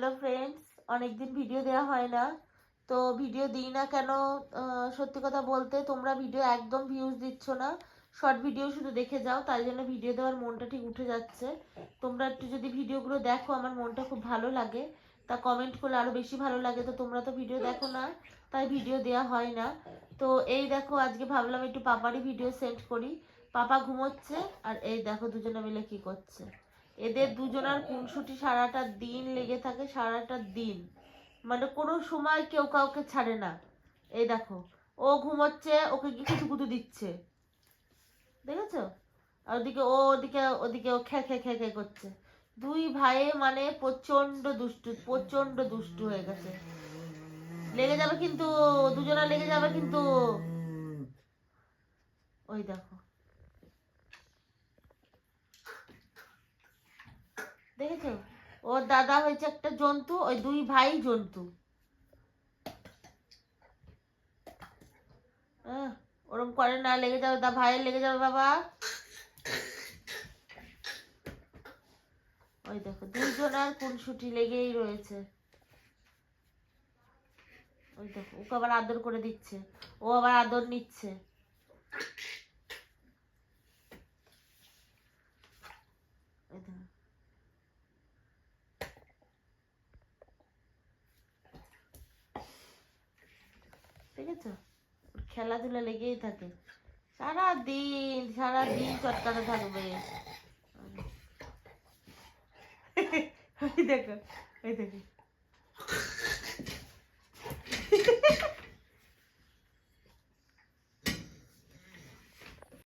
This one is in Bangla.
হ্যালো ফ্রেন্ডস অনেকদিন ভিডিও দেওয়া হয় না। তো ভিডিও দিই না কেন? সত্যি কথা বলতে তোমরা ভিডিও একদম ভিউজ দিচ্ছ না। শর্ট ভিডিও শুধু দেখে যাও, তাই জন্য ভিডিও দেওয়ার মনটা ঠিক উঠে যাচ্ছে। তোমরা একটু যদি ভিডিওগুলো দেখো, আমার মনটা খুব ভালো লাগে। তা কমেন্ট করলে আরও বেশি ভালো লাগে। তো তোমরা তো ভিডিও দেখো না, তাই ভিডিও দেওয়া হয় না। তো এই দেখো, আজকে ভাবলাম একটু পাপারই ভিডিও সেন্ড করি। পাপা ঘুমোচ্ছে, আর এই দেখো, দুজনে মিলে কি করছে। এদের দুজনার খুনসুটি সারাটা দিন লেগে থাকে, সারাটা দিন। মানে কোনো সময় কেউ কাউকে ছাড়ে না। এই দেখো, ও ঘুমোচ্ছে, ওকে কি কিছু কুতু দিচ্ছে। দেখেছ? আর ওদিকে ও, ওদিকে ওদিকে ও খে খে খে খে করছে। দুই ভাইয়ে মানে প্রচণ্ড দুষ্টু প্রচণ্ড দুষ্টু হয়ে গেছে। লেগে যাবে কিন্তু, দুজনা লেগে যাবে কিন্তু। ওই দেখো। দেখেছ ওর দাদা হয়েছে একটা জন্তু, ওই দুই ভাই জন্তু। ওরম করে না, লেগে যাবে দা, ভাইয়ের লেগে যাবে বাবা। ওই দেখো দুইজনের খুনসুটি লেগেই রয়েছে। ওই দেখো, ওকে আবার আদর করে দিচ্ছে। ও আবার আদর নিচ্ছে ওই দেখো দেখেছ? খেলাধুলা লেগেই থাকে। সারা দিন সারা দিন চটকাতে থাকবে। দেখো ওই দেখো।